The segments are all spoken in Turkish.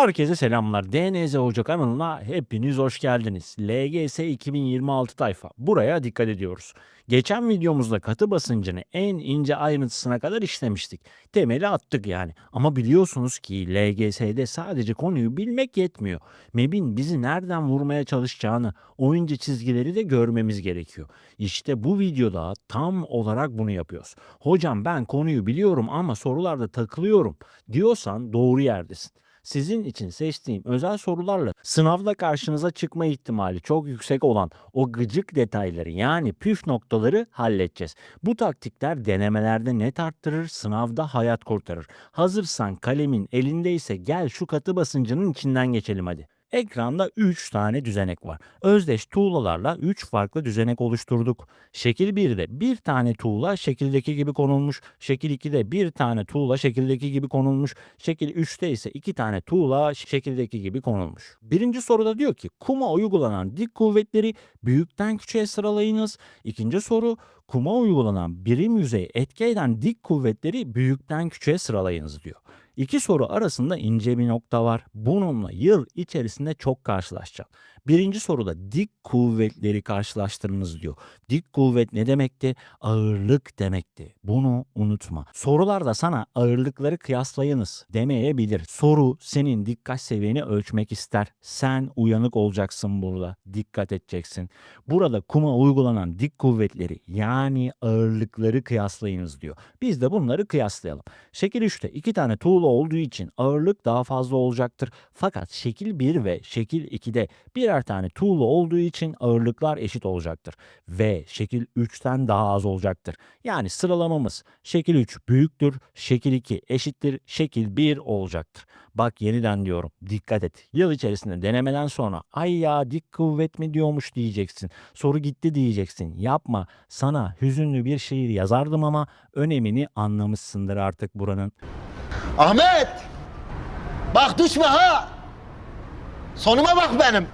Herkese selamlar. DNZ Hoca kanalına hepiniz hoş geldiniz. LGS 2026 tayfa. Buraya dikkat ediyoruz. Geçen videomuzda katı basıncını en ince ayrıntısına kadar işlemiştik. Temeli attık yani. Ama biliyorsunuz ki LGS'de sadece konuyu bilmek yetmiyor. MEB'in bizi nereden vurmaya çalışacağını, o ince çizgileri de görmemiz gerekiyor. İşte bu videoda tam olarak bunu yapıyoruz. Hocam ben konuyu biliyorum ama sorularda takılıyorum diyorsan doğru yerdesin sizin için seçtiğim özel sorularla sınavda karşınıza çıkma ihtimali çok yüksek olan o gıcık detayları yani püf noktaları halledeceğiz. Bu taktikler denemelerde net arttırır, sınavda hayat kurtarır. Hazırsan kalemin elindeyse gel şu katı basıncının içinden geçelim hadi. Ekranda 3 tane düzenek var. Özdeş tuğlalarla 3 farklı düzenek oluşturduk. Şekil 1'de bir tane tuğla şekildeki gibi konulmuş. Şekil 2'de bir tane tuğla şekildeki gibi konulmuş. Şekil 3'te ise 2 tane tuğla şekildeki gibi konulmuş. Birinci soruda diyor ki kuma uygulanan dik kuvvetleri büyükten küçüğe sıralayınız. İkinci soru kuma uygulanan birim yüzey etki eden dik kuvvetleri büyükten küçüğe sıralayınız diyor. İki soru arasında ince bir nokta var. Bununla yıl içerisinde çok karşılaşacağım. Birinci soruda dik kuvvetleri karşılaştırınız diyor. Dik kuvvet ne demekti? Ağırlık demekti. Bunu unutma. Sorularda sana ağırlıkları kıyaslayınız demeyebilir. Soru senin dikkat seviyeni ölçmek ister. Sen uyanık olacaksın burada. Dikkat edeceksin. Burada kuma uygulanan dik kuvvetleri yani ağırlıkları kıyaslayınız diyor. Biz de bunları kıyaslayalım. Şekil 3'te iki tane tuğla olduğu için ağırlık daha fazla olacaktır. Fakat şekil 1 ve şekil 2'de birer tane tuğla olduğu için ağırlıklar eşit olacaktır. Ve şekil 3'ten daha az olacaktır. Yani sıralamamız şekil 3 büyüktür, şekil 2 eşittir, şekil 1 olacaktır. Bak yeniden diyorum dikkat et. Yıl içerisinde denemeden sonra ay ya dik kuvvet mi diyormuş diyeceksin. Soru gitti diyeceksin. Yapma. Sana hüzünlü bir şiir yazardım ama önemini anlamışsındır artık buranın. Ahmet! Bak düşme ha! Sonuma bak benim.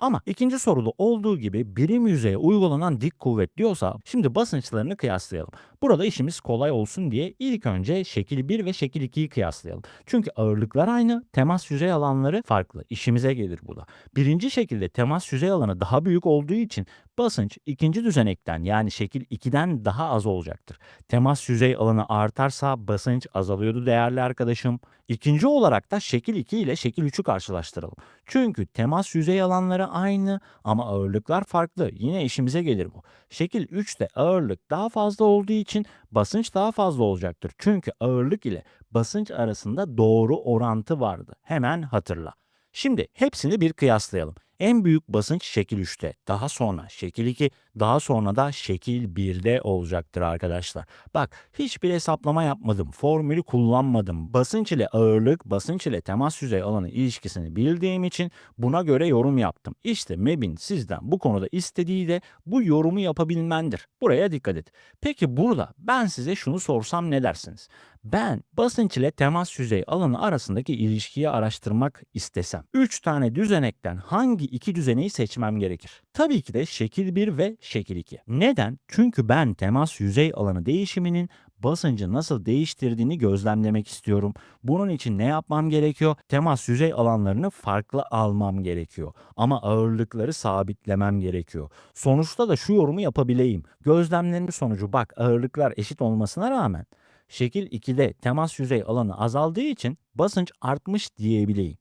Ama ikinci soruda olduğu gibi birim yüzeye uygulanan dik kuvvet diyorsa şimdi basınçlarını kıyaslayalım. Burada işimiz kolay olsun diye ilk önce şekil 1 ve şekil 2'yi kıyaslayalım. Çünkü ağırlıklar aynı, temas yüzey alanları farklı. İşimize gelir bu da. Birinci şekilde temas yüzey alanı daha büyük olduğu için basınç ikinci düzenekten yani şekil 2'den daha az olacaktır. Temas yüzey alanı artarsa basınç azalıyordu değerli arkadaşım. İkinci olarak da şekil 2 ile şekil 3'ü karşılaştıralım. Çünkü temas yüzey alanları aynı ama ağırlıklar farklı. Yine işimize gelir bu. Şekil 3'te ağırlık daha fazla olduğu için basınç daha fazla olacaktır. Çünkü ağırlık ile basınç arasında doğru orantı vardı. Hemen hatırla. Şimdi hepsini bir kıyaslayalım. En büyük basınç şekil 3'te, daha sonra şekil 2, daha sonra da şekil 1'de olacaktır arkadaşlar. Bak hiçbir hesaplama yapmadım, formülü kullanmadım. Basınç ile ağırlık, basınç ile temas yüzey alanı ilişkisini bildiğim için buna göre yorum yaptım. İşte MEB'in sizden bu konuda istediği de bu yorumu yapabilmendir. Buraya dikkat et. Peki burada ben size şunu sorsam ne dersiniz? Ben basınç ile temas yüzey alanı arasındaki ilişkiyi araştırmak istesem 3 tane düzenekten hangi iki düzeneyi seçmem gerekir? Tabii ki de şekil 1 ve şekil 2. Neden? Çünkü ben temas yüzey alanı değişiminin basıncı nasıl değiştirdiğini gözlemlemek istiyorum. Bunun için ne yapmam gerekiyor? Temas yüzey alanlarını farklı almam gerekiyor. Ama ağırlıkları sabitlemem gerekiyor. Sonuçta da şu yorumu yapabileyim. Gözlemlerim sonucu bak ağırlıklar eşit olmasına rağmen şekil 2'de temas yüzey alanı azaldığı için basınç artmış diyebileyim.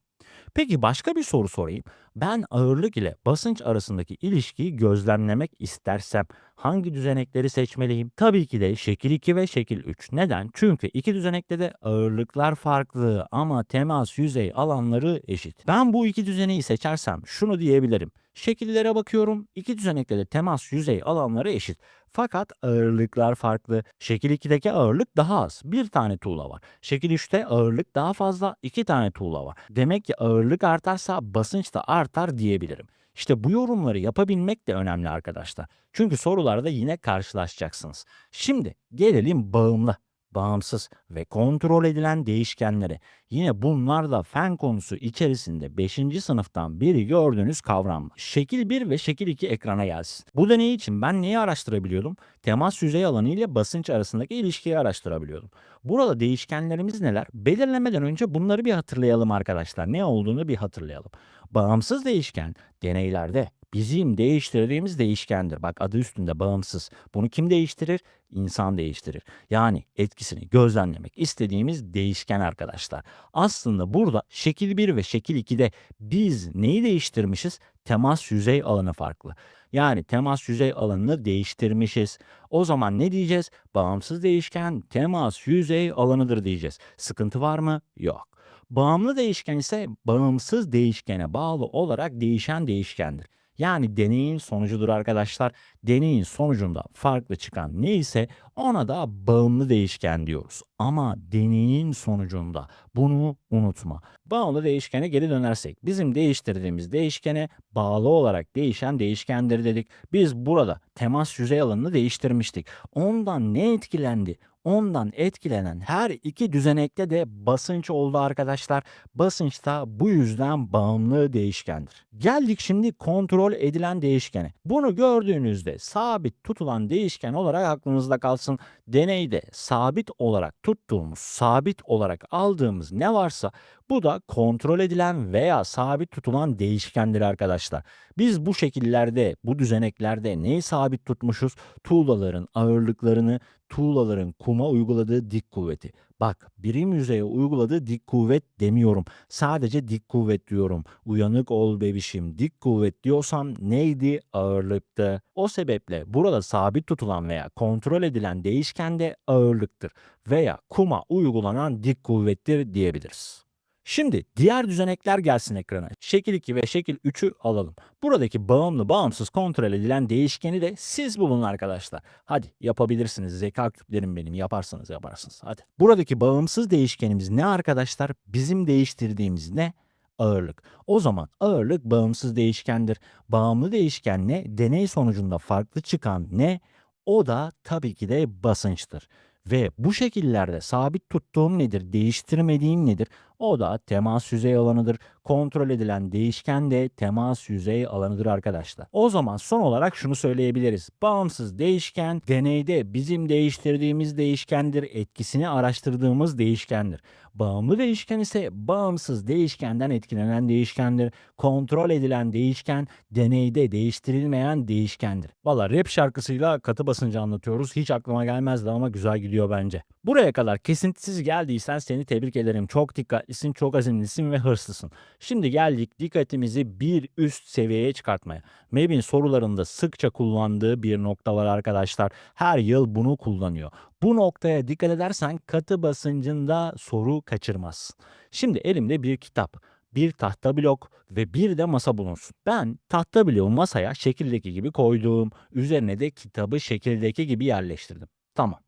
Peki başka bir soru sorayım. Ben ağırlık ile basınç arasındaki ilişkiyi gözlemlemek istersem hangi düzenekleri seçmeliyim? Tabii ki de şekil 2 ve şekil 3. Neden? Çünkü iki düzenekte de ağırlıklar farklı ama temas yüzey alanları eşit. Ben bu iki düzeneyi seçersem şunu diyebilirim. Şekillere bakıyorum. iki düzenekte de temas yüzey alanları eşit. Fakat ağırlıklar farklı. Şekil 2'deki ağırlık daha az. Bir tane tuğla var. Şekil 3'te ağırlık daha fazla. iki tane tuğla var. Demek ki ağırlık artarsa basınç da artar diyebilirim. İşte bu yorumları yapabilmek de önemli arkadaşlar. Çünkü sorularda yine karşılaşacaksınız. Şimdi gelelim bağımlı. Bağımsız ve kontrol edilen değişkenleri. Yine bunlar da fen konusu içerisinde 5. sınıftan biri gördüğünüz kavramlar. Şekil 1 ve şekil 2 ekrana gelsin. Bu deney için ben neyi araştırabiliyordum? Temas yüzey alanı ile basınç arasındaki ilişkiyi araştırabiliyordum. Burada değişkenlerimiz neler? Belirlemeden önce bunları bir hatırlayalım arkadaşlar. Ne olduğunu bir hatırlayalım. Bağımsız değişken deneylerde bizim değiştirdiğimiz değişkendir. Bak adı üstünde bağımsız. Bunu kim değiştirir? İnsan değiştirir. Yani etkisini gözlemlemek istediğimiz değişken arkadaşlar. Aslında burada şekil 1 ve şekil 2'de biz neyi değiştirmişiz? Temas yüzey alanı farklı. Yani temas yüzey alanını değiştirmişiz. O zaman ne diyeceğiz? Bağımsız değişken temas yüzey alanıdır diyeceğiz. Sıkıntı var mı? Yok. Bağımlı değişken ise bağımsız değişkene bağlı olarak değişen değişkendir. Yani deneyin sonucudur arkadaşlar. Deneyin sonucunda farklı çıkan neyse ona da bağımlı değişken diyoruz. Ama deneyin sonucunda bunu unutma. Bağımlı değişkene geri dönersek bizim değiştirdiğimiz değişkene bağlı olarak değişen değişkendir dedik. Biz burada temas yüzey alanını değiştirmiştik. Ondan ne etkilendi? Ondan etkilenen her iki düzenekte de basınç oldu arkadaşlar. Basınç da bu yüzden bağımlı değişkendir. Geldik şimdi kontrol edilen değişkene. Bunu gördüğünüzde sabit tutulan değişken olarak aklınızda kalsın. Deneyde sabit olarak tuttuğumuz, sabit olarak aldığımız ne varsa bu da kontrol edilen veya sabit tutulan değişkendir arkadaşlar. Biz bu şekillerde, bu düzeneklerde neyi sabit tutmuşuz? Tuğlaların ağırlıklarını, tuğlaların kuma uyguladığı dik kuvveti. Bak birim yüzeye uyguladığı dik kuvvet demiyorum. Sadece dik kuvvet diyorum. Uyanık ol bebişim. Dik kuvvet diyorsam neydi? Ağırlıktı. O sebeple burada sabit tutulan veya kontrol edilen değişken de ağırlıktır. Veya kuma uygulanan dik kuvvettir diyebiliriz. Şimdi diğer düzenekler gelsin ekrana. Şekil 2 ve şekil 3'ü alalım. Buradaki bağımlı bağımsız kontrol edilen değişkeni de siz bulun arkadaşlar. Hadi yapabilirsiniz. Zeka küplerim benim. Yaparsınız yaparsınız. Hadi. Buradaki bağımsız değişkenimiz ne arkadaşlar? Bizim değiştirdiğimiz ne? Ağırlık. O zaman ağırlık bağımsız değişkendir. Bağımlı değişken ne? Deney sonucunda farklı çıkan ne? O da tabii ki de basınçtır. Ve bu şekillerde sabit tuttuğum nedir, değiştirmediğim nedir? O da temas yüzey alanıdır. Kontrol edilen değişken de temas yüzey alanıdır arkadaşlar. O zaman son olarak şunu söyleyebiliriz. Bağımsız değişken deneyde bizim değiştirdiğimiz değişkendir, etkisini araştırdığımız değişkendir. Bağımlı değişken ise bağımsız değişkenden etkilenen değişkendir. Kontrol edilen değişken deneyde değiştirilmeyen değişkendir. Valla rap şarkısıyla katı basıncı anlatıyoruz. Hiç aklıma gelmezdi ama güzel gidiyor bence. Buraya kadar kesintisiz geldiysen seni tebrik ederim. Çok dikkatlisin, çok azimlisin ve hırslısın. Şimdi geldik dikkatimizi bir üst seviyeye çıkartmaya. MEB'in sorularında sıkça kullandığı bir nokta var arkadaşlar. Her yıl bunu kullanıyor. Bu noktaya dikkat edersen katı basıncında soru kaçırmazsın. Şimdi elimde bir kitap bir tahta blok ve bir de masa bulunsun. Ben tahta bloğu masaya şekildeki gibi koydum. Üzerine de kitabı şekildeki gibi yerleştirdim. Tamam.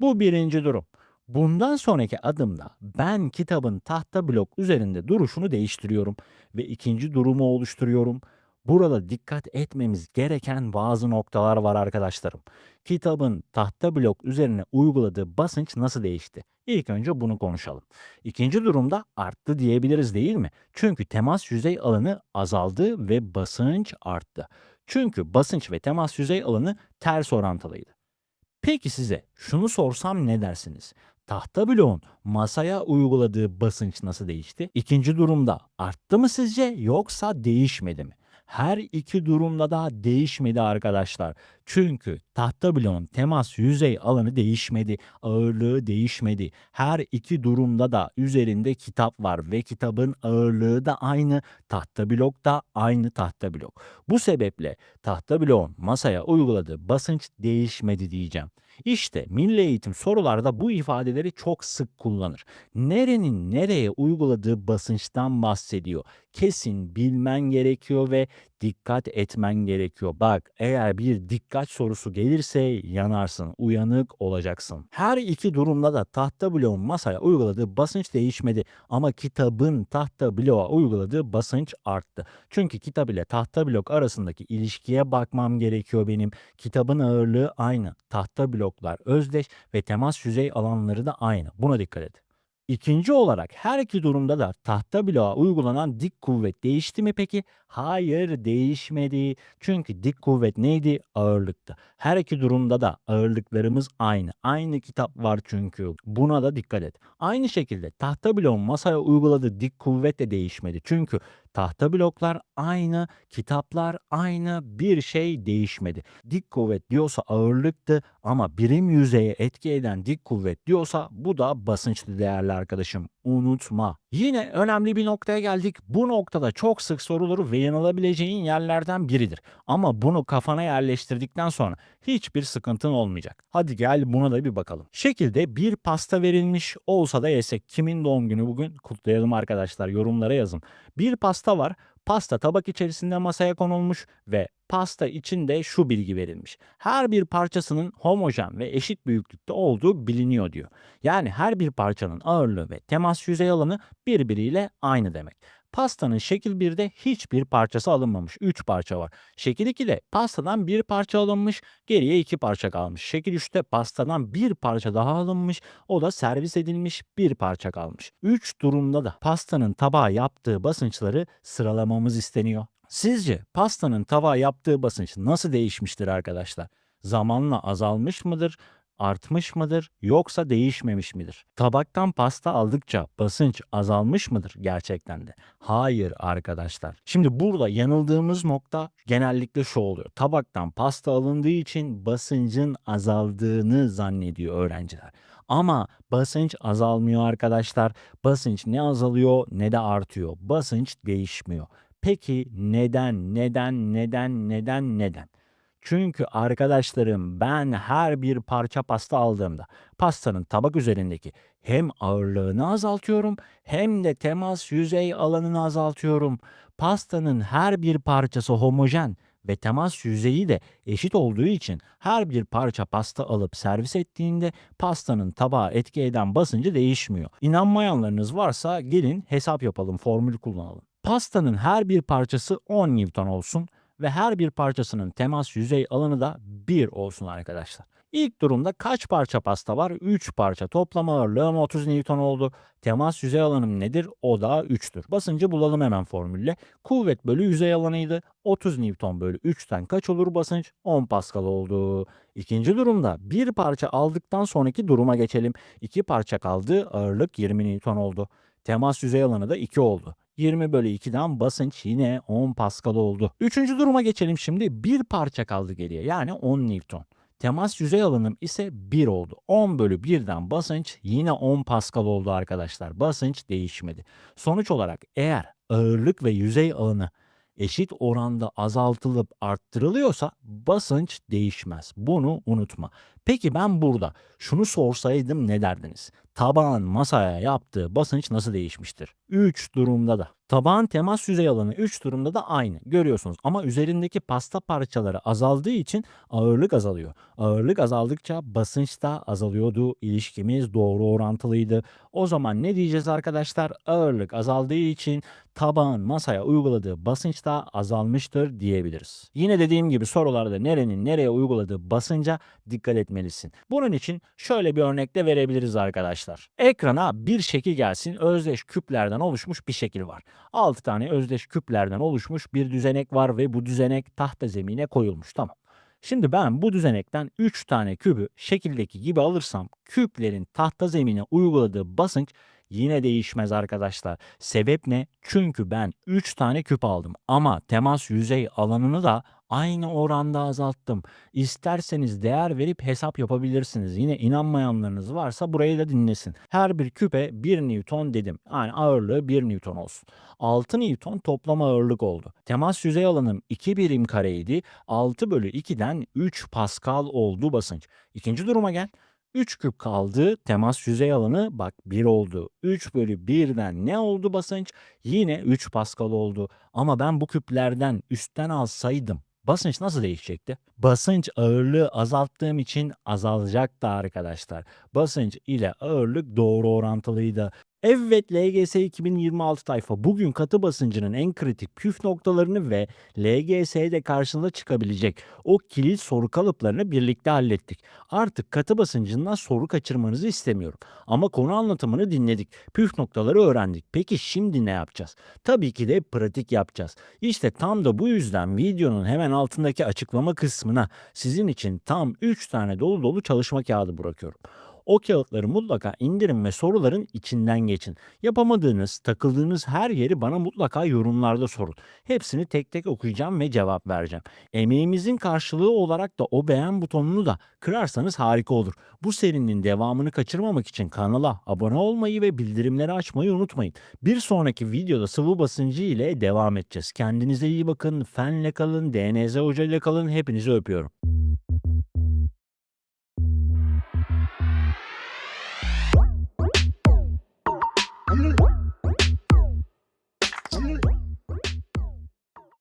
Bu birinci durum. Bundan sonraki adımda ben kitabın tahta blok üzerinde duruşunu değiştiriyorum ve ikinci durumu oluşturuyorum. Burada dikkat etmemiz gereken bazı noktalar var arkadaşlarım. Kitabın tahta blok üzerine uyguladığı basınç nasıl değişti? İlk önce bunu konuşalım. İkinci durumda arttı diyebiliriz değil mi? Çünkü temas yüzey alanı azaldı ve basınç arttı. Çünkü basınç ve temas yüzey alanı ters orantılıydı. Peki size şunu sorsam ne dersiniz? Tahta bloğun masaya uyguladığı basınç nasıl değişti? İkinci durumda arttı mı sizce yoksa değişmedi mi? Her iki durumda da değişmedi arkadaşlar. Çünkü tahta bloğun temas yüzey alanı değişmedi, ağırlığı değişmedi. Her iki durumda da üzerinde kitap var ve kitabın ağırlığı da aynı, tahta blok da aynı tahta blok. Bu sebeple tahta bloğun masaya uyguladığı basınç değişmedi diyeceğim. İşte milli eğitim sorularda bu ifadeleri çok sık kullanır. Nerenin nereye uyguladığı basınçtan bahsediyor. Kesin bilmen gerekiyor ve dikkat etmen gerekiyor. Bak eğer bir dikkat sorusu gelirse yanarsın, uyanık olacaksın. Her iki durumda da tahta bloğun masaya uyguladığı basınç değişmedi ama kitabın tahta bloğa uyguladığı basınç arttı. Çünkü kitap ile tahta blok arasındaki ilişkiye bakmam gerekiyor benim. Kitabın ağırlığı aynı, tahta blok bloklar özdeş ve temas yüzey alanları da aynı. Buna dikkat edin. İkinci olarak her iki durumda da tahta bloğa uygulanan dik kuvvet değişti mi peki? Hayır değişmedi. Çünkü dik kuvvet neydi? Ağırlıktı. Her iki durumda da ağırlıklarımız aynı. Aynı kitap var çünkü. Buna da dikkat et. Aynı şekilde tahta bloğun masaya uyguladığı dik kuvvet de değişmedi. Çünkü tahta bloklar aynı, kitaplar aynı, bir şey değişmedi. Dik kuvvet diyorsa ağırlıktı ama birim yüzeye etki eden dik kuvvet diyorsa bu da basınçlı değerli arkadaşım. Unutma. Yine önemli bir noktaya geldik. Bu noktada çok sık sorulur ve yanılabileceğin yerlerden biridir. Ama bunu kafana yerleştirdikten sonra hiçbir sıkıntın olmayacak. Hadi gel buna da bir bakalım. Şekilde bir pasta verilmiş olsa da yesek kimin doğum günü bugün kutlayalım arkadaşlar yorumlara yazın. Bir pasta var. Pasta tabak içerisinde masaya konulmuş ve pasta içinde şu bilgi verilmiş. Her bir parçasının homojen ve eşit büyüklükte olduğu biliniyor diyor. Yani her bir parçanın ağırlığı ve temas yüzey alanı birbiriyle aynı demek. Pastanın şekil 1'de hiçbir parçası alınmamış. 3 parça var. Şekil 2'de pastadan bir parça alınmış, geriye 2 parça kalmış. Şekil 3'te pastadan bir parça daha alınmış, o da servis edilmiş, bir parça kalmış. 3 durumda da pastanın tabağa yaptığı basınçları sıralamamız isteniyor. Sizce pastanın tabağa yaptığı basınç nasıl değişmiştir arkadaşlar? Zamanla azalmış mıdır? Artmış mıdır yoksa değişmemiş midir? Tabaktan pasta aldıkça basınç azalmış mıdır gerçekten de? Hayır arkadaşlar. Şimdi burada yanıldığımız nokta genellikle şu oluyor. Tabaktan pasta alındığı için basıncın azaldığını zannediyor öğrenciler. Ama basınç azalmıyor arkadaşlar. Basınç ne azalıyor ne de artıyor. Basınç değişmiyor. Peki neden, neden, neden, neden, neden? Çünkü arkadaşlarım ben her bir parça pasta aldığımda pastanın tabak üzerindeki hem ağırlığını azaltıyorum hem de temas yüzey alanını azaltıyorum. Pastanın her bir parçası homojen ve temas yüzeyi de eşit olduğu için her bir parça pasta alıp servis ettiğinde pastanın tabağa etki eden basıncı değişmiyor. İnanmayanlarınız varsa gelin hesap yapalım, formül kullanalım. Pastanın her bir parçası 10 Newton olsun ve her bir parçasının temas yüzey alanı da 1 olsun arkadaşlar. İlk durumda kaç parça pasta var? 3 parça. Toplam ağırlığım 30 Newton oldu. Temas yüzey alanım nedir? O da 3'tür. Basıncı bulalım hemen formülle. Kuvvet bölü yüzey alanıydı. 30 Newton bölü 3'ten kaç olur basınç? 10 Pascal oldu. İkinci durumda bir parça aldıktan sonraki duruma geçelim. 2 parça kaldı. Ağırlık 20 Newton oldu. Temas yüzey alanı da 2 oldu. 20 bölü 2'den basınç yine 10 Pascal oldu. Üçüncü duruma geçelim şimdi. Bir parça kaldı geriye yani 10 Newton. Temas yüzey alanım ise 1 oldu. 10 bölü 1'den basınç yine 10 Pascal oldu arkadaşlar. Basınç değişmedi. Sonuç olarak eğer ağırlık ve yüzey alanı eşit oranda azaltılıp arttırılıyorsa basınç değişmez. Bunu unutma. Peki ben burada şunu sorsaydım ne derdiniz? Tabağın masaya yaptığı basınç nasıl değişmiştir? 3 durumda da. Tabağın temas yüzey alanı 3 durumda da aynı. Görüyorsunuz ama üzerindeki pasta parçaları azaldığı için ağırlık azalıyor. Ağırlık azaldıkça basınç da azalıyordu. İlişkimiz doğru orantılıydı. O zaman ne diyeceğiz arkadaşlar? Ağırlık azaldığı için tabağın masaya uyguladığı basınç da azalmıştır diyebiliriz. Yine dediğim gibi sorularda nerenin nereye uyguladığı basınca dikkat etmelisin. Bunun için şöyle bir örnek de verebiliriz arkadaşlar. Ekrana bir şekil gelsin. Özdeş küplerden oluşmuş bir şekil var. 6 tane özdeş küplerden oluşmuş bir düzenek var ve bu düzenek tahta zemine koyulmuş. Tamam. Şimdi ben bu düzenekten 3 tane kübü şekildeki gibi alırsam küplerin tahta zemine uyguladığı basınç yine değişmez arkadaşlar. Sebep ne? Çünkü ben 3 tane küp aldım ama temas yüzey alanını da aynı oranda azalttım. İsterseniz değer verip hesap yapabilirsiniz. Yine inanmayanlarınız varsa burayı da dinlesin. Her bir küpe 1 Newton dedim. Yani ağırlığı 1 Newton olsun. 6 Newton toplam ağırlık oldu. Temas yüzey alanım 2 birim kareydi. 6 bölü 2'den 3 Pascal oldu basınç. İkinci duruma gel. 3 küp kaldı. Temas yüzey alanı bak 1 oldu. 3 bölü 1'den ne oldu basınç? Yine 3 Pascal oldu. Ama ben bu küplerden üstten alsaydım basınç nasıl değişecekti? Basınç ağırlığı azalttığım için azalacaktı arkadaşlar. Basınç ile ağırlık doğru orantılıydı. Evet LGS 2026 tayfa bugün katı basıncının en kritik püf noktalarını ve LGS'de karşınıza çıkabilecek o kilit soru kalıplarını birlikte hallettik. Artık katı basıncından soru kaçırmanızı istemiyorum. Ama konu anlatımını dinledik. Püf noktaları öğrendik. Peki şimdi ne yapacağız? Tabii ki de pratik yapacağız. İşte tam da bu yüzden videonun hemen altındaki açıklama kısmına sizin için tam 3 tane dolu dolu çalışma kağıdı bırakıyorum. O kağıtları mutlaka indirin ve soruların içinden geçin. Yapamadığınız, takıldığınız her yeri bana mutlaka yorumlarda sorun. Hepsini tek tek okuyacağım ve cevap vereceğim. Emeğimizin karşılığı olarak da o beğen butonunu da kırarsanız harika olur. Bu serinin devamını kaçırmamak için kanala abone olmayı ve bildirimleri açmayı unutmayın. Bir sonraki videoda sıvı basıncı ile devam edeceğiz. Kendinize iyi bakın, fenle kalın, DNZ Hoca ile kalın. Hepinizi öpüyorum.